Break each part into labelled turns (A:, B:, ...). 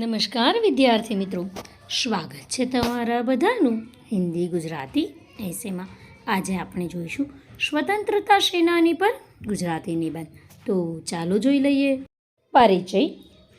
A: નમસ્કાર વિદ્યાર્થી મિત્રો. સ્વાગત છે તમારા બધાનું હિન્દી ગુજરાતી એસેમાં. આજે આપણે જોઈશું સ્વતંત્રતા સેનાની પર ગુજરાતી નિબંધ. તો ચાલો જોઈ લઈએ. પરિચય.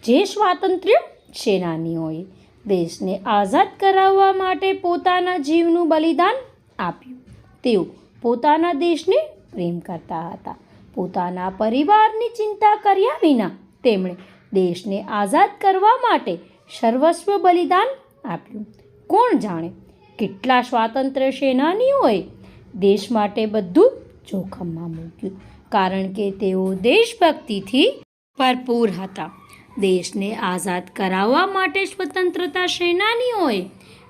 A: જે સ્વાતંત્ર્ય સેનાનીઓએ દેશને આઝાદ કરાવવા માટે પોતાના જીવનું બલિદાન આપ્યું. તેઓ પોતાના દેશને પ્રેમ કરતા હતા. પોતાના પરિવારની ચિંતા કર્યા વિના તેમણે દેશને આઝાદ કરવા માટે સર્વસ્વ બલિદાન આપ્યું. કોણ જાણે કેટલા સ્વાતંત્ર્ય સેનાનીઓએ દેશ માટે બધું જોખમમાં મૂક્યું. કારણ કે તેઓ દેશભક્તિથી ભરપૂર હતા. દેશને આઝાદ કરાવવા માટે સ્વતંત્રતા સેનાનીઓએ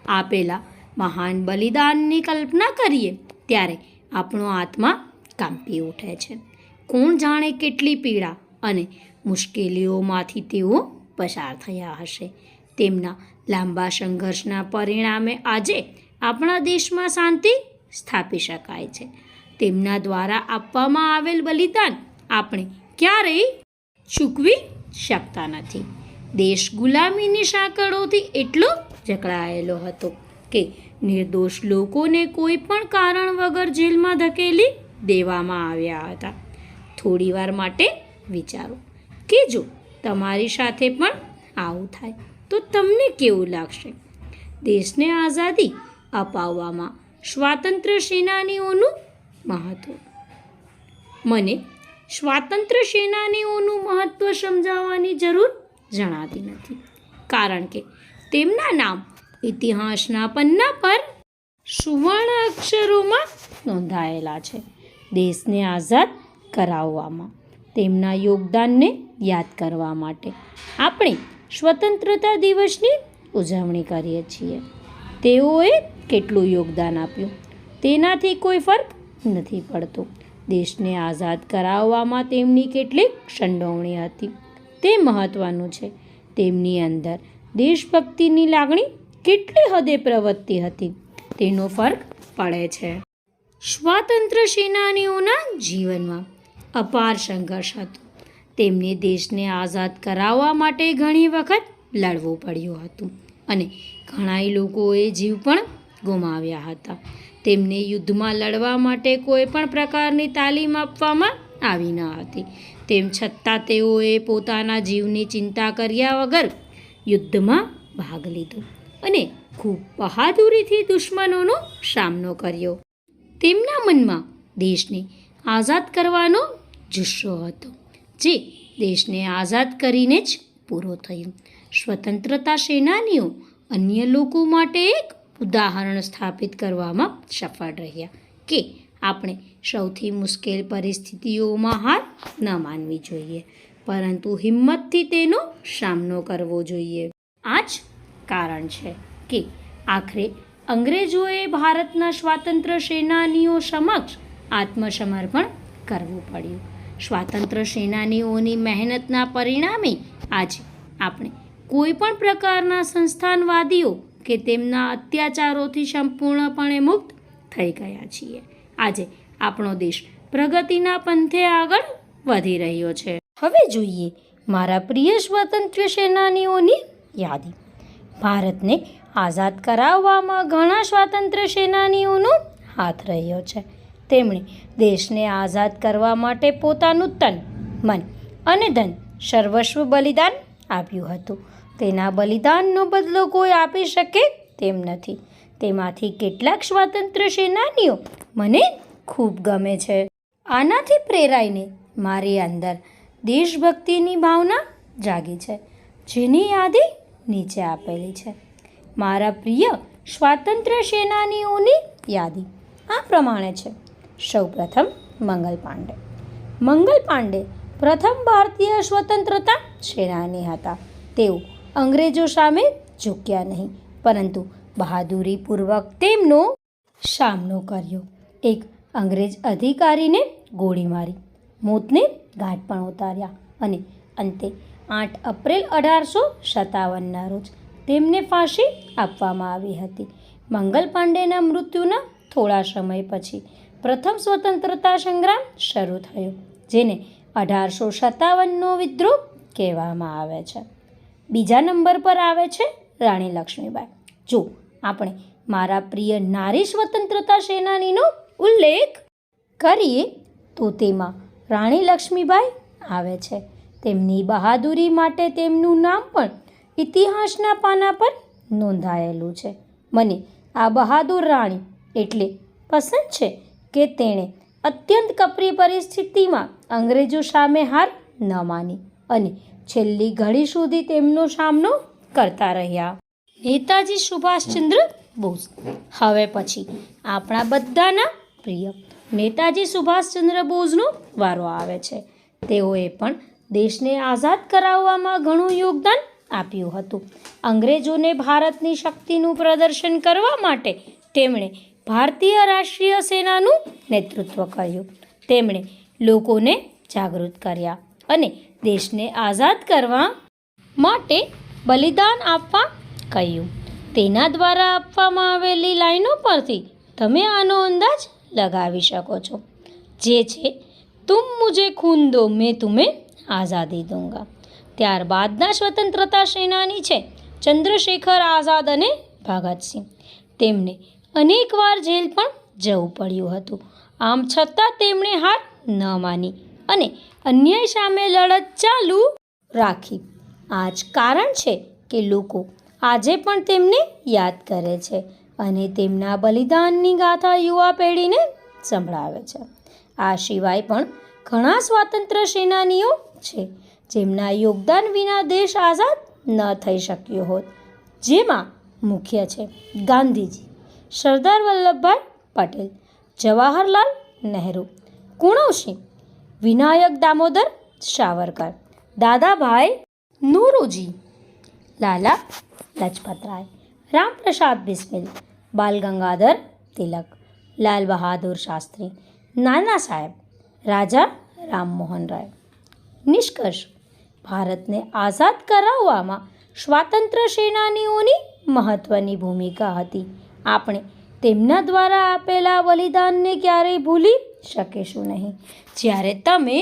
A: આપેલા મહાન બલિદાનની કલ્પના કરીએ ત્યારે આપણો આત્મા કાંપી ઉઠે છે. કોણ જાણે કેટલી પીડા અને મુશ્કેલીઓમાંથી તેઓ પસાર થયા હશે. તેમના લાંબા સંઘર્ષના પરિણામે આજે આપણા દેશમાં શાંતિ સ્થાપી શકાય છે. તેમના દ્વારા આપવામાં આવેલ બલિદાન આપણે ક્યારેય ચૂકવી શકતા નથી. દેશ ગુલામીની સાંકળોથી એટલો જકડાયેલો હતો કે નિર્દોષ લોકોને કોઈ પણ કારણ વગર જેલમાં ધકેલી દેવામાં આવ્યા હતા. થોડીવાર માટે વિચારો. કે જો તમારી સાથે પણ આવું થાય. તો તમને કેવું લાગશે? દેશને આઝાદી અપાવવામાં સ્વાતંત્ર્ય સેનાનીઓનું મહત્ત્વ મને સ્વાતંત્ર્ય સેનાનીઓનું મહત્ત્વ સમજાવવાની જરૂર જણાતી નથી. કારણ કે તેમના નામ ઇતિહાસના પન્ના પર સુવર્ણ અક્ષરોમાં નોંધાયેલા છે. દેશને આઝાદ કરાવવામાં તેમના યોગદાનને યાદ કરવા માટે આપણે સ્વતંત્રતા દિવસની ઉજવણી કરીએ છીએ. તેઓએ કેટલું યોગદાન આપ્યું? તેનાથી કોઈ ફરક નથી પડતો. દેશને આઝાદ કરાવવામાં તેમની કેટલીક સંડોવણી હતી. તે મહત્ત્વનું છે. તેમની અંદર દેશભક્તિની લાગણી કેટલી હદે પ્રવૃત્તિ હતી તેનો ફરક પડે છે. સ્વાતંત્ર્ય સેનાનીઓના જીવનમાં અપાર સંઘર્ષ હતો. તેમને દેશને આઝાદ કરાવવા માટે ઘણી વખત લડવું પડ્યું હતું અને ઘણાય લોકોએ જીવ પણ ગુમાવ્યા હતા. તેમને યુદ્ધમાં લડવા માટે કોઈ પણ પ્રકારની તાલીમ આપવામાં આવી ન હતી. તેમ છતાં તેઓએ પોતાના જીવની ચિંતા કર્યા વગર યુદ્ધમાં ભાગ લીધો અને ખૂબ બહાદુરીથી દુશ્મનોનો સામનો કર્યો. તેમના મનમાં દેશને આઝાદ કરવાનો જુસ્સો હતો, જે દેશને આઝાદ કરીને જ પૂરો થયો. સ્વતંત્રતા સેનાનીઓ અન્ય લોકો માટે એક ઉદાહરણ સ્થાપિત કરવામાં સફળ રહ્યા કે આપણે સૌથી મુશ્કેલ પરિસ્થિતિઓમાં હાર ન માનવી જોઈએ, પરંતુ હિંમતથી તેનો સામનો કરવો જોઈએ. આ જ કારણ છે કે આખરે અંગ્રેજોએ ભારતના સ્વાતંત્ર્ય સેનાનીઓ સમક્ષ આત્મસમર્પણ કરવું પડ્યું. સ્વાતંત્ર્ય સેનાનીઓની મહેનતના પરિણામે આજે આપણે કોઈ પણ પ્રકારના સંસ્થાનવાદીઓ કે તેમના અત્યાચારોથી સંપૂર્ણપણે મુક્ત થઈ ગયા છીએ. આજે આપણો દેશ પ્રગતિના પંથે આગળ વધી રહ્યો છે. હવે જોઈએ મારા પ્રિય સ્વાતંત્ર્ય સેનાનીઓની યાદી. ભારતને આઝાદ કરાવવામાં ઘણા સ્વાતંત્ર્ય સેનાનીઓનો હાથ રહ્યો છે. તેમણે દેશને આઝાદ કરવા માટે પોતાનું તન, મન અને ધન સર્વસ્વ બલિદાન આપ્યું હતું. તેના બલિદાનનો બદલો કોઈ આપી શકે તેમ નથી. તેમાંથી કેટલાક સ્વાતંત્ર્ય સેનાનીઓ મને ખૂબ ગમે છે. આનાથી પ્રેરાઈને મારી અંદર દેશભક્તિની ભાવના જાગી છે, જેની યાદી નીચે આપેલી છે. મારા પ્રિય સ્વાતંત્ર્ય સેનાનીઓની યાદી આ પ્રમાણે છે. સૌપ્રથમ મંગલ પાંડે. મંગલ પાંડે પ્રથમ ભારતીય સ્વતંત્રતા સેનાની હતા. તેઓ અંગ્રેજો સામે ઝૂક્યા નહીં, પરંતુ બહાદુરીપૂર્વક તેમનો સામનો કર્યો. એક અંગ્રેજ અધિકારીને ગોળી મારી, મોતને ઘાટ પણ ઉતાર્યા અને અંતે આઠ એપ્રિલ અઢારસો સત્તાવનના રોજ તેમને ફાંસી આપવામાં આવી હતી. મંગલ પાંડેના મૃત્યુના થોડા સમય પછી પ્રથમ સ્વતંત્રતા સંગ્રામ શરૂ થયો, જેને અઢારસો સત્તાવનનો વિદ્રોહ કહેવામાં આવે છે. બીજા નંબર પર આવે છે રાણી લક્ષ્મીબાઈ. જો આપણે મારા પ્રિય નારી સ્વતંત્રતા સેનાનીનો ઉલ્લેખ કરીએ, તો તેમાં રાણી લક્ષ્મીબાઈ આવે છે. તેમની બહાદુરી માટે તેમનું નામ પણ ઇતિહાસના પાના પર નોંધાયેલું છે. મને આ બહાદુર રાણી એટલે પસંદ છે. કે તેણે અત્યંત કપરી પરિસ્થિતિમાં અંગ્રેજો સામે હાર ન માની અને છેલ્લી ઘડી સુધી તેમનો સામનો કરતા રહ્યા. નેતાજી સુભાષચંદ્ર બોઝ. હવે પછી આપણા બધાના પ્રિય નેતાજી સુભાષચંદ્ર બોઝનો વારો આવે છે. તેઓએ પણ દેશને આઝાદ કરાવવામાં ઘણું યોગદાન આપ્યું હતું. અંગ્રેજોને ભારતની શક્તિનું પ્રદર્શન કરવા માટે તેમણે ભારતીય રાષ્ટ્રીય સેનાનું નેતૃત્વ કર્યું. તેમણે લોકોને જાગૃત કર્યા અને દેશને આઝાદ કરવા માટે બલિદાન આપવા કહ્યું. તેના દ્વારા આપવામાં આવેલી લાઈનો પરથી તમે આનો અંદાજ લગાવી શકો છો. જે છે, તુમ મુજે ખૂન દો, મેં તુમે આઝાદી દૂંગા. ત્યારબાદના સ્વતંત્રતા સેનાની છે, ચંદ્રશેખર આઝાદ અને ભગતસિંહ. તેમને અનેકવાર જેલ પણ જવું પડ્યું હતું. આમ છતાં તેમણે હાર ન માની અને અન્યાય સામે લડત ચાલુ રાખી. આ જ કારણ છે કે લોકો આજે પણ તેમને યાદ કરે છે અને તેમના બલિદાનની ગાથા યુવા પેઢીને સંભળાવે છે. આ સિવાય પણ ઘણા સ્વાતંત્ર્ય સેનાનીઓ છે જેમના યોગદાન વિના દેશ આઝાદ ન થઈ શક્યો હોત. જેમાં મુખ્ય છે ગાંધીજી. સરદાર વલ્લભભાઈ પટેલ, જવાહરલાલ નહેરુ કુણવસિંહ વિનાયક દામોદર સાવરકર, દાદાભાઈ નૂરુજી, લાલા લજપતરાય, રામપ્રસાદ બિસ્મિલ બાલ ગંગાધર તિલક લાલ બહાદુર શાસ્ત્રી, નાના સાહેબ, રાજા રામમોહન રાય. નિષ્કર્ષ, ભારતને આઝાદ કરાવવામાં સ્વાતંત્ર્ય સેનાનીઓની મહત્ત્વની ભૂમિકા હતી. આપણે તેમના દ્વારા આપેલા બલિદાનને ક્યારેય ભૂલી શકીશું નહીં. જ્યારે તમે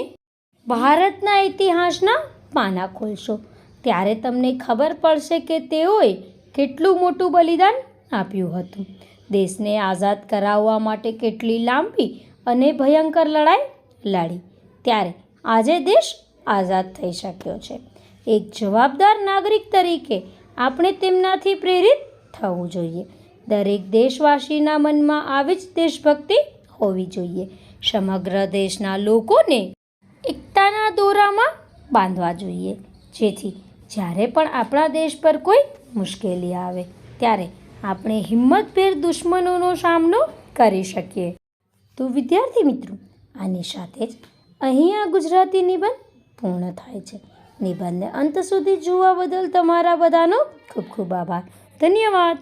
A: ભારતના ઇતિહાસના પાના ખોલશો, ત્યારે તમને ખબર પડશે કે તેઓએ કેટલું મોટું બલિદાન આપ્યું હતું. દેશને આઝાદ કરાવવા માટે કેટલી લાંબી અને ભયંકર લડાઈ લડી. ત્યારે આજે દેશ આઝાદ થઈ શક્યો છે. એક જવાબદાર નાગરિક તરીકે આપણે તેમનાથી પ્રેરિત થવું જોઈએ. દરેક દેશવાસીના મનમાં આવી જ દેશભક્તિ હોવી જોઈએ. સમગ્ર દેશના લોકોને એકતાના દોરામાં બાંધવા જોઈએ. જેથી જ્યારે પણ આપણા દેશ પર કોઈ મુશ્કેલી આવે, ત્યારે આપણે હિંમતભેર દુશ્મનોનો સામનો કરી શકીએ. તો વિદ્યાર્થી મિત્રો, આની સાથે જ અહીં આ ગુજરાતી નિબંધ પૂર્ણ થાય છે. નિબંધને અંત સુધી જોવા બદલ તમારા બધાનો ખૂબ ખૂબ આભાર. ધન્યવાદ.